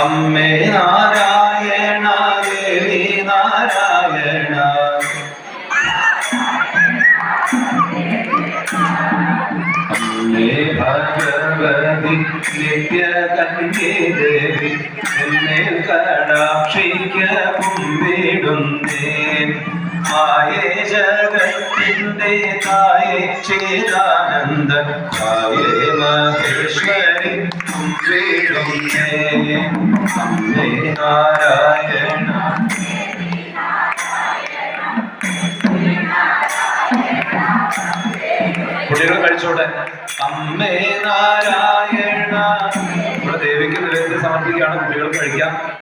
അമ്മേ നാരായണ ദേവി നാരായണ. അമ്മേ ഭഗവതി നിത്യകന്യേ ദേവി എന്നെ കടാക്ഷിക്ക കുമ്പിടുന്നേ. മായേ ജഗത്തിന്റെ തായേ ചേതാനന്ദ മായേ മഹേശ്വരി കുമ്പിടുന്നേ അമ്മേ നാരായണ കുട്ടികൾ കഴിച്ചോട്ടെ. അമ്മേ നാരായണ. നമ്മുടെ ദേവിക്ക് നിവേദ്യം സമർപ്പിക്കുകയാണ്. കുട്ടികൾ കഴിക്കാം.